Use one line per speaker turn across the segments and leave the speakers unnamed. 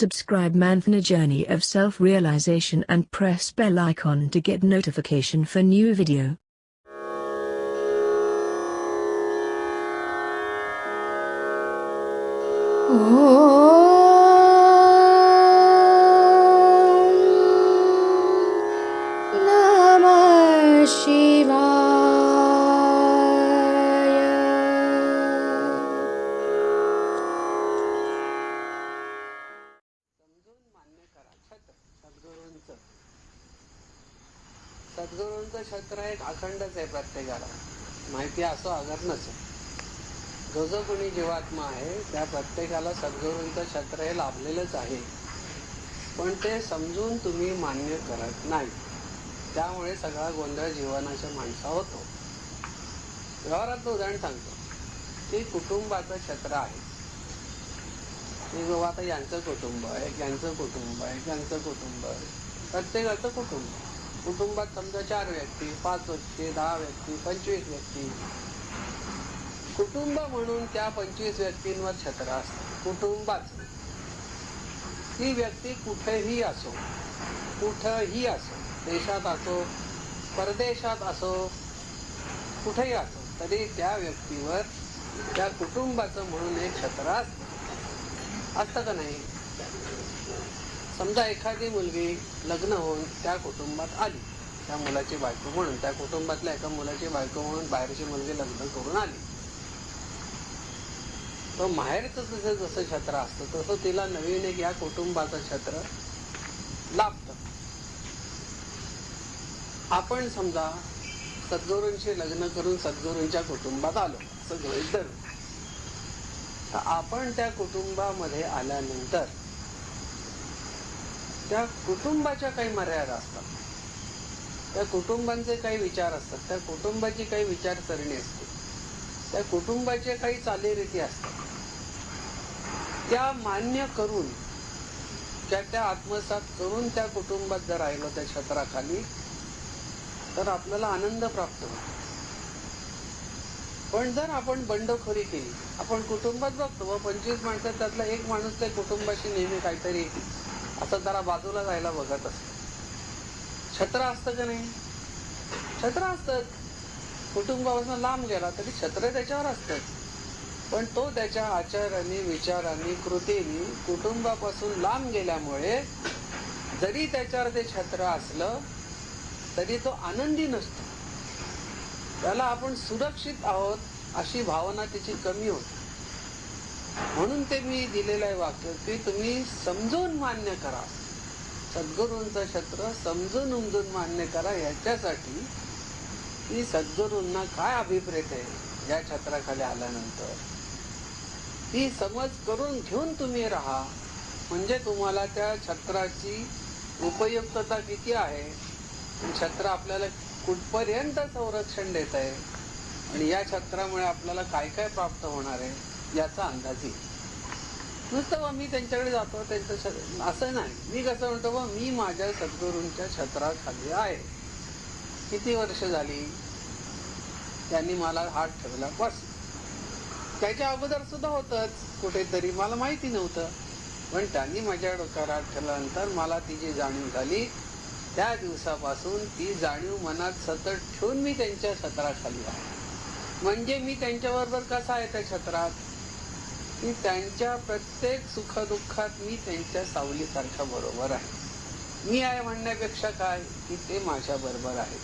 Subscribe Manthana Journey of Self-Realization and press bell icon to get notification for new video.
Om Namah Shivaya अखंडच आहे प्रत्येकाला. माहिती असो अगरनच जो जो कोणी जीवात्मा आहे त्या प्रत्येकाला सद्गुरूंचं छत्र हे लाभलेलंच आहे. पण ते समजून तुम्ही मान्य करत नाही. त्यामुळे सगळा गोंधळ जीवनाच्या माणसा होतो. व्यवहारात उदाहरण सांगतो. की कुटुंबाचं छत्र आहे. की बाबा आता यांचं कुटुंब आहे यांचं कुटुंब आहे यांचं कुटुंब आहे. प्रत्येकाचं कुटुंब कुटुंबात समजा चार व्यक्ती पाच व्यक्ती दहा व्यक्ती पंचवीस व्यक्ती. कुटुंब म्हणून त्या पंचवीस व्यक्तींवर छत्र असतं. कुटुंबाच. ती व्यक्ती कुठेही असो कुठंही असो देशात असो परदेशात असो कुठेही असो तरी त्या व्यक्तीवर त्या कुटुंबाचं म्हणून एक छत्र असतं. असतं का नाही? समजा एखादी मुलगी लग्न होऊन त्या कुटुंबात आली त्या मुलाची बायको म्हणून त्या कुटुंबातल्या एका मुलाची बायको म्हणून बाहेरची मुलगी लग्न करून आली. तो माहेरचं जसं जसं छत्र असतं तसं तिला नवीन एक या कुटुंबाचं छत्र लाभतं. आपण समजा सद्गुरूंशी लग्न करून सद्गुरूंच्या कुटुंबात आलो असं गृहित धरू तर आपण त्या कुटुंबामध्ये आल्यानंतर त्या कुटुंबाच्या काही मर्यादा असतात. त्या कुटुंबांचे काही विचार असतात. त्या कुटुंबाची काही विचारसरणी असते. त्या कुटुंबाचे काही चालीरीती असतात. त्या मान्य करून त्या त्या आत्मसात करून त्या कुटुंबात जर राहिलो त्या छत्राखाली तर आपल्याला आनंद प्राप्त होतो. पण जर आपण बंडखोरी केली आपण कुटुंबात बघतो व पंचवीस माणसात त्यातला एक माणूस त्या कुटुंबाशी नेहमी काहीतरी असं जरा बाजूला जायला बघत असत छत्र असतं का नाही? छत्र असतं कुटुंबापासून लांब गेला तरी छत्र त्याच्यावर असतं पण तो त्याच्या आचाराने विचारांनी कृतीने कुटुंबापासून लांब गेल्यामुळे जरी त्याच्यावर ते छत्र असलं तरी तो आनंदी नसतो. त्याला आपण सुरक्षित आहोत अशी भावना त्याची कमी होते. म्हणून ते मी दिलेलं आहे वाक्य ते तुम्ही समजून मान्य करा. सद्गुरूंचं छत्र समजून उमजून मान्य करा याच्यासाठी की सद्गुरूंना काय अभिप्रेत आहे या छत्राखाली आल्यानंतर. ती समज करून घेऊन तुम्ही राहा. म्हणजे तुम्हाला त्या छत्राची उपयुक्तता किती आहे? छत्र आपल्याला कुठपर्यंत संरक्षण देत आहे? आणि या छत्रामुळे आपल्याला काय काय प्राप्त होणार आहे? याचा अंदाज येईल. नुसतं बा मी त्यांच्याकडे जातो त्यांचं छ- असं नाही. मी कसं म्हणतो व मी माझ्या सद्गुरूंच्या छत्राखाली आहे. किती वर्ष झाली त्यांनी मला हात ठेवला बस. त्याच्या अगोदर सुद्धा होतच कुठेतरी. मला माहिती नव्हतं. पण त्यांनी माझ्या डोक्यावर हात ठेवल्यानंतर मला ती जी जाणीव झाली त्या दिवसापासून ती जाणीव मनात सतत ठेवून मी त्यांच्या छत्राखाली आहे. म्हणजे मी त्यांच्याबरोबर कसा आहे त्या छत्रात? की त्यांच्या प्रत्येक सुखदुःखात मी त्यांच्या सावलीसारखा बरोबर आहे. मी आहे म्हणण्यापेक्षा काय? की ते माझ्या बरोबर आहेत.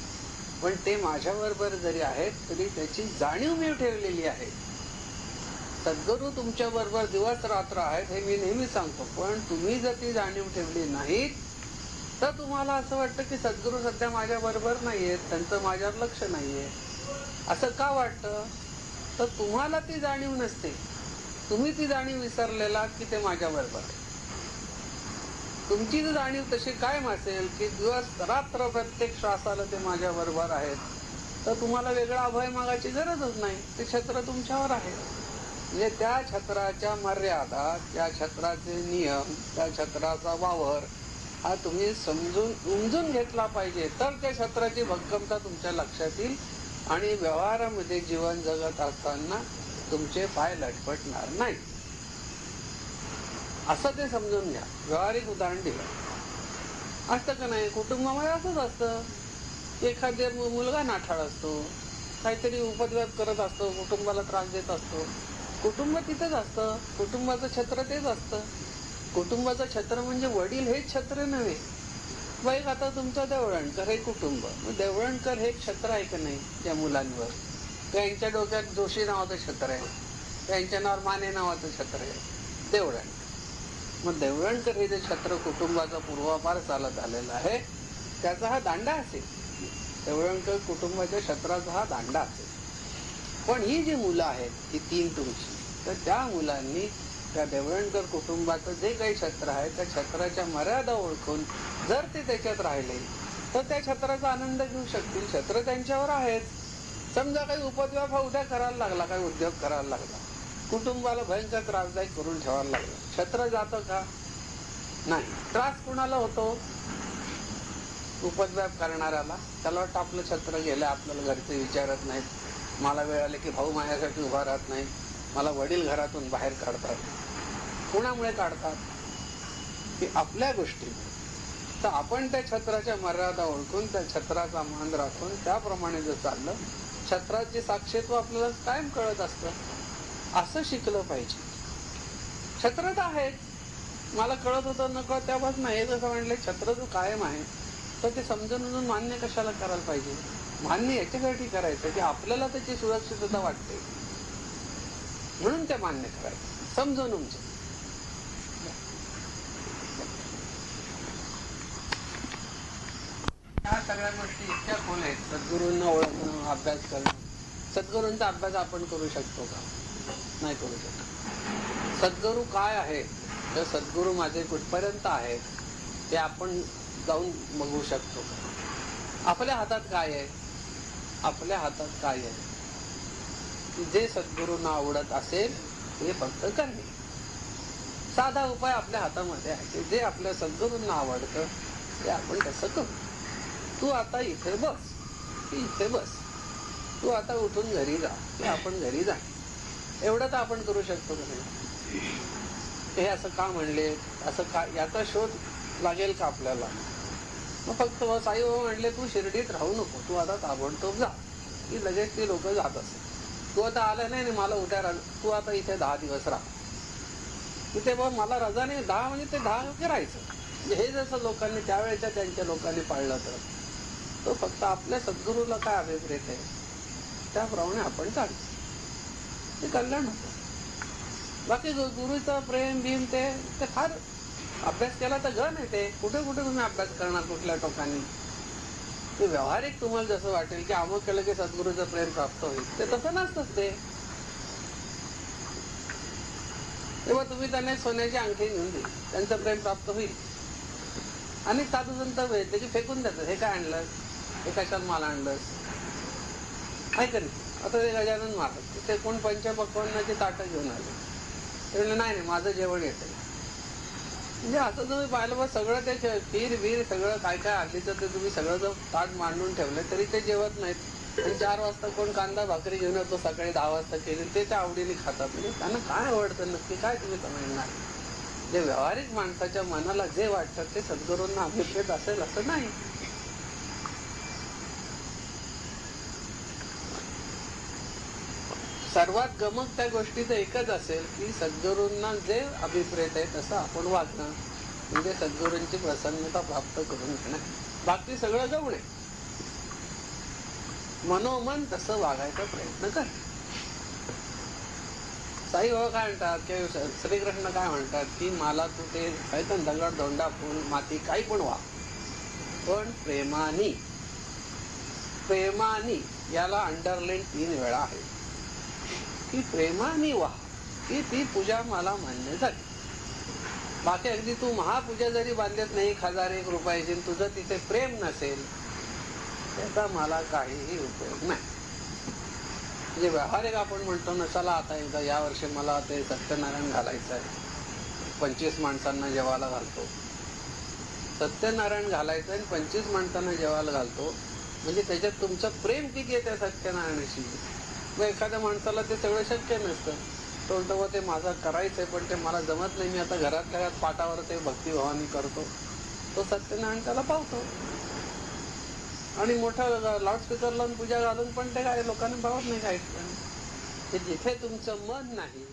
पण ते माझ्या बरोबर जरी आहेत तरी त्याची जाणीव मी ठेवलेली आहे. सद्गुरू तुमच्या बरोबर दिवस रात्र आहेत हे मी नेहमी सांगतो. पण तुम्ही जर ती जाणीव ठेवली नाहीत तर तुम्हाला असं वाटतं की सद्गुरू सध्या माझ्या बरोबर नाहीयेत त्यांचं माझ्यावर लक्ष नाहीये. असं का वाटतं? तर तुम्हाला ती जाणीव नसते. तुम्ही ती जाणीव विसरलेला की ते माझ्या बरोबर आहे तुमची जर जाणीव तशी कायम असेल की दिवस रात्र प्रत्येक श्वासाला ते माझ्या बरोबर आहेत तर तुम्हाला वेगळा अभय मागायची गरजच नाही. ते छत्र तुमच्यावर आहे. म्हणजे त्या छत्राच्या मर्यादा त्या छत्राचे नियम त्या छत्राचा वावर हा तुम्ही समजून उमजून घेतला पाहिजे. तर त्या छत्राची भक्कमता तुमच्या लक्षात येईल आणि व्यवहारामध्ये जीवन जगत असताना तुमचे पाय लटपटणार नाही. असं ते समजून घ्या. व्यवहारिक उदाहरण दिलं. असतं का नाही? कुटुंबामध्ये असंच असतं. एखाद्या मु- मुलगा नाठाळ असतो. काहीतरी उपद्व्याप करत असतो. कुटुंबाला त्रास देत असतो. कुटुंब तिथेच असतं. कुटुंबाचं छत्र तेच असतं. कुटुंबाचं छत्र म्हणजे वडील हेच छत्र नव्हे. बाई आता तुमचं देवळणकर हे कुटुंब. देवळणकर हे छत्र आहे का नाही? त्या मुलांवर. त्यांच्या डोक्यात जोशी नावाचं छत्र आहे. त्यांच्या नावावर माने नावाचं छत्र आहे. देवळण मग देवळणकर हे जे छत्र कुटुंबाचा पूर्वापार चालत आलेला आहे त्याचा हा दांडा असेल. देवळणकर कुटुंबाच्या छत्राचा हा दांडा असेल. पण ही जी मुलं आहेत ही तीन तुमची. तर त्या मुलांनी त्या देवळणकर कुटुंबाचं जे काही छत्र आहे त्या छत्राच्या मर्यादा ओळखून जर ते त्याच्यात राहिले तर त्या छत्राचा आनंद घेऊ शकतील. छत्र त्यांच्यावर आहेच. समजा काही उपद्व्याप हा उद्या करायला लागला काही उद्योग करायला लागला. कुटुंबाला भयंकर त्रासदायक करून ठेवायला लागला. छत्र जातं का? नाही. त्रास कुणाला होतो? उपद्व्याप करणाऱ्याला. त्याला वाटतं आपलं छत्र गेलं आपल्याला घरचे विचारत नाहीत. मला वेळ आले की भाऊ माझ्यासाठी उभा राहत नाही. मला वडील घरातून बाहेर काढतात. कुणामुळे काढतात? की आपल्या गोष्टी तर आपण त्या छत्राच्या मर्यादा ओळखून त्या छत्राचा मान राखून त्याप्रमाणे जर चाललं छत्राचे साक्षीत्व आपल्याला कायम कळत असतं. असं शिकलं पाहिजे. छत्र तर आहेत. मला कळत होतं नको त्यापासून नाही. जसं म्हणलं छत्र जो कायम आहे तर ते समजून अजून मान्य कशाला करायला पाहिजे? मान्य याच्यासाठी करायचं की आपल्याला त्याची सुरक्षितता वाटते. म्हणून ते मान्य करायचं. समजून ह्या सगळ्या गोष्टी इतक्या खोल आहेत. सद्गुरूंना ओळखणं अभ्यास करणं. सद्गुरूंचा अभ्यास आपण करू शकतो का? नाही करू शकत. सद्गुरू काय आहे? तर सद्गुरू माझे कुठपर्यंत आहेत ते आपण जाऊन बघू शकतो का? आपल्या हातात काय आहे? आपल्या हातात काय आहे? जे सद्गुरूंना आवडत असेल ते फक्त करणे. साधा उपाय आपल्या हातामध्ये आहे. की जे आपल्या सद्गुरूंना आवडतं ते आपण कसं करू. तू आता इथे बस. की इथे बस. तू आता उठून घरी जा. की आपण घरी जा. एवढं तर आपण करू शकतो नाही? हे असं का म्हणले? असं का? याचा शोध लागेल का आपल्याला? मग फक्त बस. साई बाबा म्हणले तू शिर्डीत राहू नको. तू आता ताबडतोब जा. की लगेच ते लोक जात असे तू आता आलं नाही आणि मला उद्या तू आता इथे दहा दिवस राहा. तिथे बघ मला रजा नाही. दहा म्हणजे ते दहा करायचं. हे जसं लोकांनी त्यावेळेच्या त्यांच्या लोकांनी पाळलं तर तो फक्त आपल्या सद्गुरूला काय अभिप्रेत आहे? त्याप्रमाणे आपण चालतो. ते कल्याण होतं. बाकी गु- गुरुचं प्रेम भीम ते ते फार अभ्यास केला तर गण आहे ते. कुठे कुठे तुम्ही अभ्यास करणार कुठल्या टोकाने? ते व्यावहारिक तुम्हाला जसं वाटेल की अमुक केलं की सद्गुरूचं प्रेम प्राप्त होईल. ते तसं नसतंच ते. तेव्हा तुम्ही त्यांना सोन्याची अंगठी घेऊन दिली त्यांचं प्रेम प्राप्त होईल. आणि साधू संत त्याची की फेकून देतात. हे काय आणलं? हे कशात माल आणलंस का नाही? आता ते गजानन महाराज ते कोण पंचपक्वांनाची ताटं घेऊन आले. ते म्हणलं नाही नाही माझं जेवण येतं म्हणजे असं तुम्ही पाहिलं बघ सगळं ते खे- खीर बीर सगळं काय काय आधीचं ते तुम्ही सगळं जर ताट मांडून ठेवलं तरी ते जेवत नाहीत. आणि चार वाजता कोण कांदा भाकरी घेऊन येतो सकाळी दहा वाजता केली ते त्या आवडीने खातात. म्हणजे त्यांना काय आवडतं नक्की? काय तुम्ही समजणार? जे व्यावहारिक माणसाच्या मनाला जे वाटतं ते सद्गुरूंना अभिप्रेत असेल असं नाही. सर्वात गमक त्या गोष्टीचं एकच असेल की सद्गुरूंना जे अभिप्रेत आहे तसं आपण वागणं म्हणजे सद्गुरूंची प्रसन्नता प्राप्त करून घेणं. बाकी सगळं गवण आहे. मनोमन तसं वागायचा प्रयत्न कर. साई बाबा काय म्हणतात? किंवा श्रीकृष्ण काय म्हणतात? की मला तू ते काय दगड धोंडा फुल माती काही पण वा. पण प्रेमानी प्रेमानी याला अंडरलाईन तीन वेळा आहे. की प्रेमाने वा की ती पूजा मला मान्य झाली. बाकी अगदी तू महापूजा जरी बांधत नाही एक हजार एक रुपयाची तुझं तिथे प्रेम नसेल त्याचा मला काहीही उपयोग नाही. म्हणजे व्यावहारिक आपण म्हणतो ना चला आता एकदा या वर्षी मला ते सत्यनारायण घालायचं आहे. पंचवीस माणसांना जेवायला घालतो. सत्यनारायण घालायचं आणि पंचवीस माणसांना जेवायला घालतो. म्हणजे त्याच्यात तुमचं प्रेम किती आहे त्या सत्यनारायणाशी? मग एखाद्या माणसाला ते सगळं शक्य नसतं. तो म्हणतो ते माझं आहे पण ते मला जमत नाही. मी आता घरातल्या घरात पाटावर ते भक्तिभावानी करतो. तो सत्यनारायण त्याला पावतो. आणि मोठा लाऊडस्पीकर लावून पूजा घालून पण ते काय लोकांना भावत नाही काही ठिकाणी. की जिथे तुमचं मन नाही